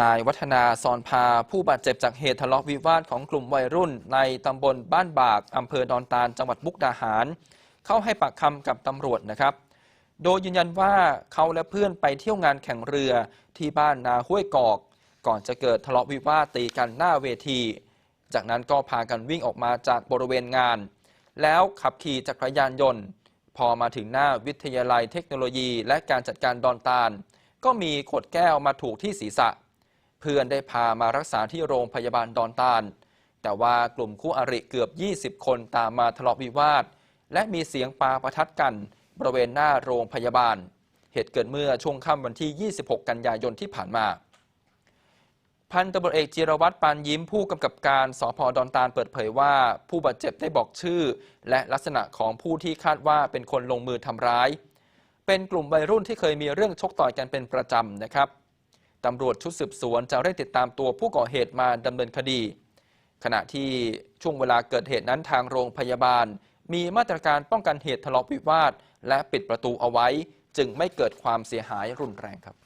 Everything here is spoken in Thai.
นายวัฒนาซอนพาผู้บาดเจ็บจากเหตุทะเลาะวิวาทของกลุ่มวัยรุ่น ในตำบลบ้านบากอำเภอดอนตาลจังหวัดมุกดาหาร เข้าให้ปากคำกับตำรวจนะครับ โดยยืนยันว่าเขาและเพื่อนไปเที่ยวงานแข่งเรือที่บ้านนาห้วยกอก ก่อนจะเกิดทะเลาะวิวาทตีกันหน้าเวที จากนั้นก็พากันวิ่งออกมาจากบริเวณงาน แล้วขับขี่จักรยานยนต์ พอมาถึงหน้าวิทยาลัยเทคโนโลยี และการจัดการดอนตาล ก็มีขวดแก้วมาถูกที่ศีรษะ เพื่อนได้พามารักษาที่โรงพยาบาลดอนตาล แต่ว่ากลุ่มคู่อริเกือบ 20 คนตามมาทะเลาะวิวาท และมีเสียงปาประทัดกัน บริเวณหน้าโรงพยาบาล เหตุเกิดเมื่อช่วงค่ำวันที่ 26 กันยายนที่ผ่านมา พันตำรวจเอกจิรวัตรปานยิ้มผู้กำกับการสพดอนตาลเปิดเผยว่า ผู้บาดเจ็บได้บอกชื่อ และลักษณะของผู้ที่คาดว่าเป็นคนลงมือทำร้าย เป็นกลุ่มวัยรุ่นที่เคยมีเรื่องชกต่อยกันเป็นประจำนะครับ ตำรวจชุดสืบสวนจะเร่งติดตามตัวผู้ก่อเหตุมาดำเนินคดี ขณะที่ช่วงเวลาเกิดเหตุนั้นทางโรงพยาบาล มีมาตรการป้องกันเหตุทะเลาะวิวาท และปิดประตูเอาไว้ จึงไม่เกิดความเสียหายรุนแรงครับ